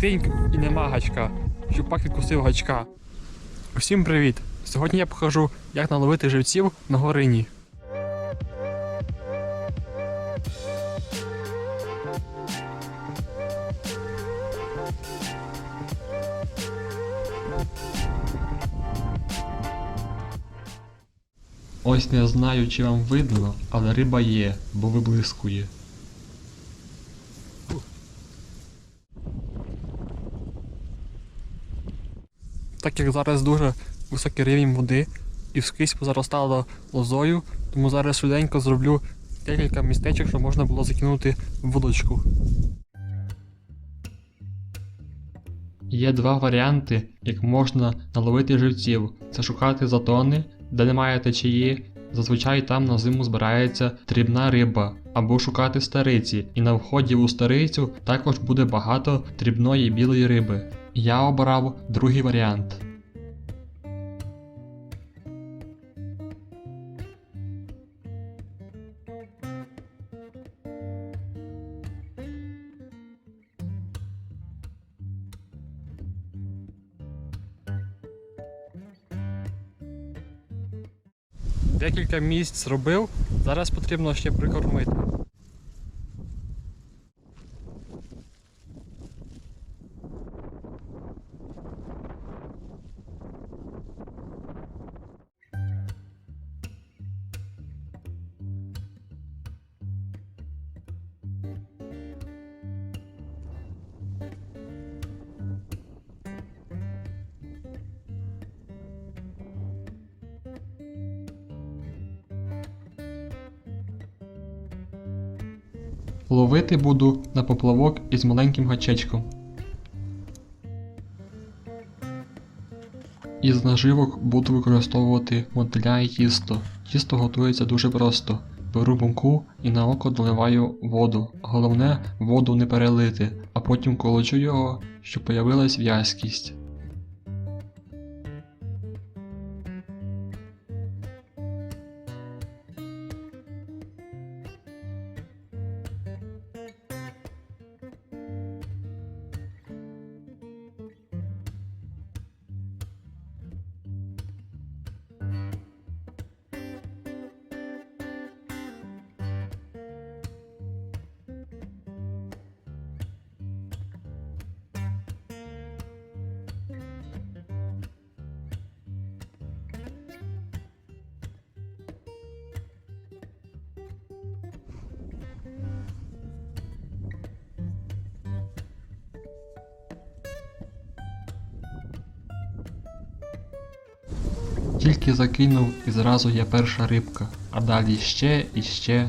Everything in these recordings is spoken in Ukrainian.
Тиньк і нема гачка. Щупак відкусив гачка. Усім привіт! Сьогодні я покажу, як наловити живців на горині. Ось не знаю, чи вам видно, але риба є, бо виблискує. Так як зараз дуже високий рівень води і вскрізь позаростало лозою, тому зараз швиденько зроблю декілька містечок, щоб можна було закинути вудочку. Є два варіанти, як можна наловити живців: це шукати затони, де немає течії. Зазвичай там на зиму збирається дрібна риба, або шукати стариці, і на вході у старицю також буде багато дрібної білої риби. Я обрав другий варіант. Декілька місць зробив, зараз потрібно ще прикормити. Ловити буду на поплавок із маленьким гачечком. Із наживок буду використовувати мотиля і тісто. Тісто готується дуже просто. Беру муку і на око доливаю воду. Головне воду не перелити, а потім колочу його, щоб появилась в'язкість. Тільки закинув і зразу є перша рибка, а далі ще і ще.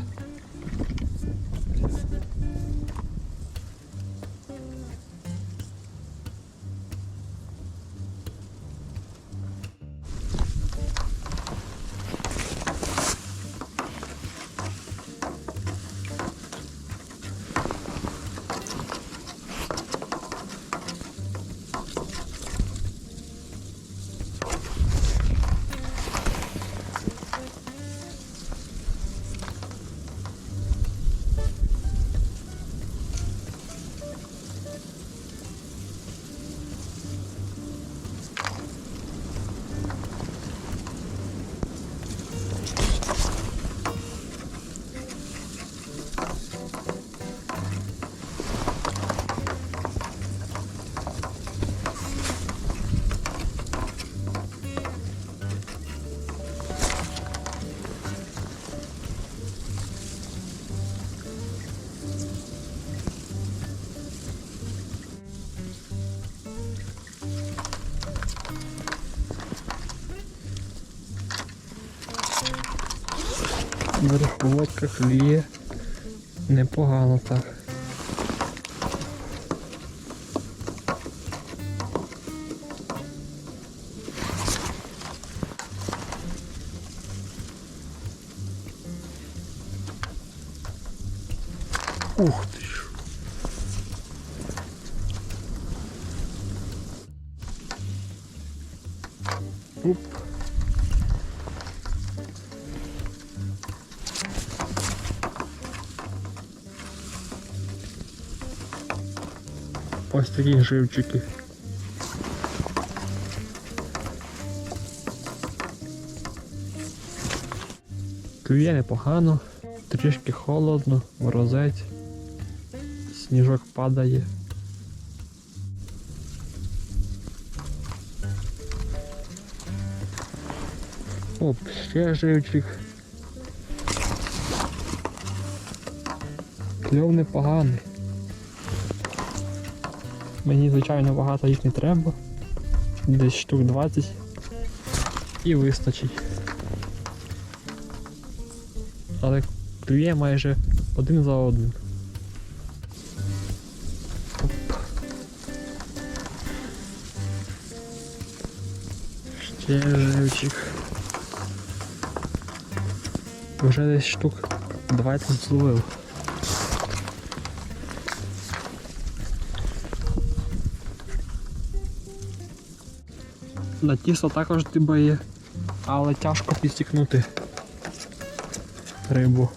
Верховодка клює непогано так. Ух ти ж. Оп. Ось такі живчики. Клює непогано, трішки холодно, морозець, сніжок падає. Оп, ще живчик. Кльов непоганий. Мені, звичайно, багато їх не треба. Десь штук 20 і вистачить. Але клює майже один за одним. Ще живчик. Вже десь штук 20 зловив. На тісто також диба є, але тяжко підстікнути рибу.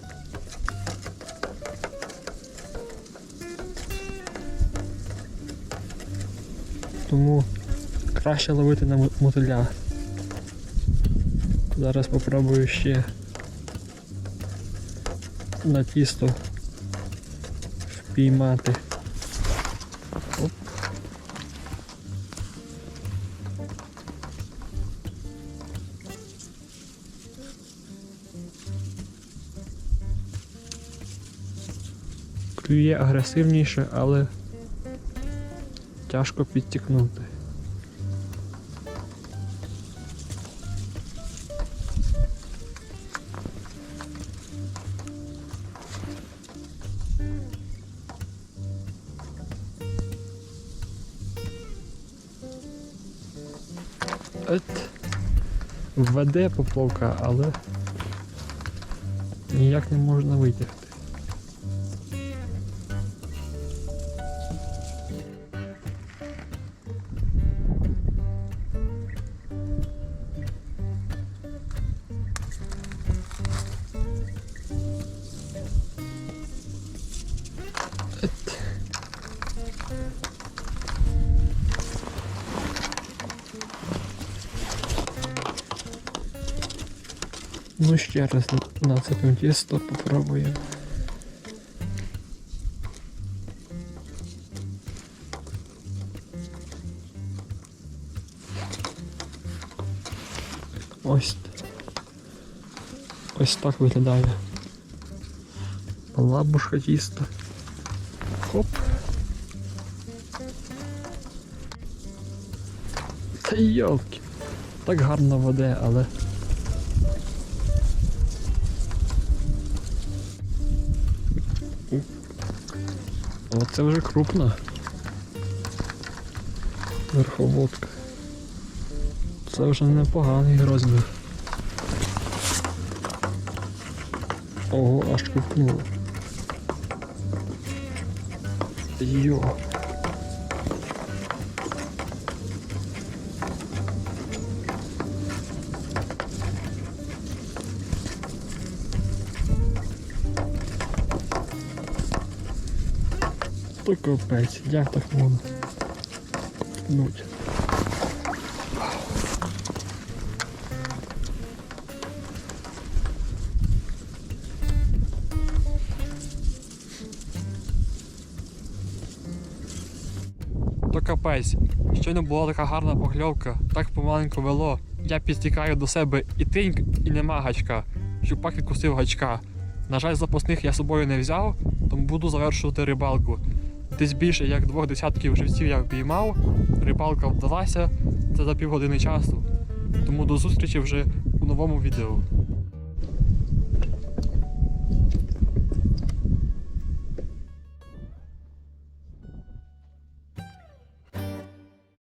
Тому краще ловити на мотиля. Зараз попробую ще на тісто впіймати. Клює агресивніше, але тяжко підтікнути. От. Веде поплавка, але ніяк не можна витягти. Ну ще раз нацепимо тісто, попробуємо. Ось. Ось так виглядає. Лабушка тіста. Хоп. Та йолки. Так гарно веде, але. Оце вже крупна. Верховодка. Це вже непоганий розмір. Ого, аж купнуло. Йо. То капець, як так можна? Ткнуть. То капець. Щойно була така гарна погльовка, так помаленьку вело. Я підстікаю до себе і тиньк, і нема гачка. Щупак відкусив гачка. На жаль, запасних я з собою не взяв, тому буду завершувати рибалку. Десь більше як двох десятків живців я впіймав, рибалка вдалася, це за півгодини часу. Тому до зустрічі вже у новому відео.